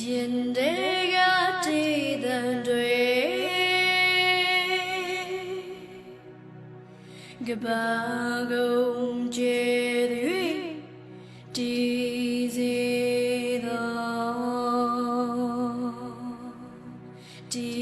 ရင်တွေကတည်တံတွေကဘာကုန်ကျယ်၍တည်စေသောတည်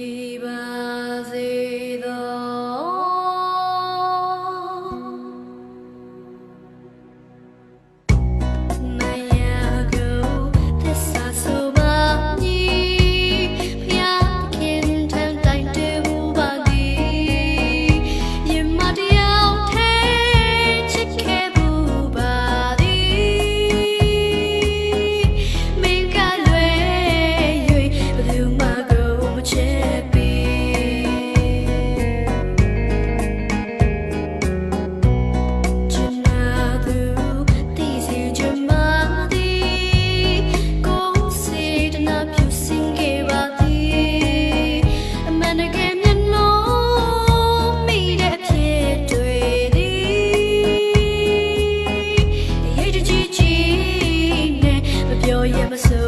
jebası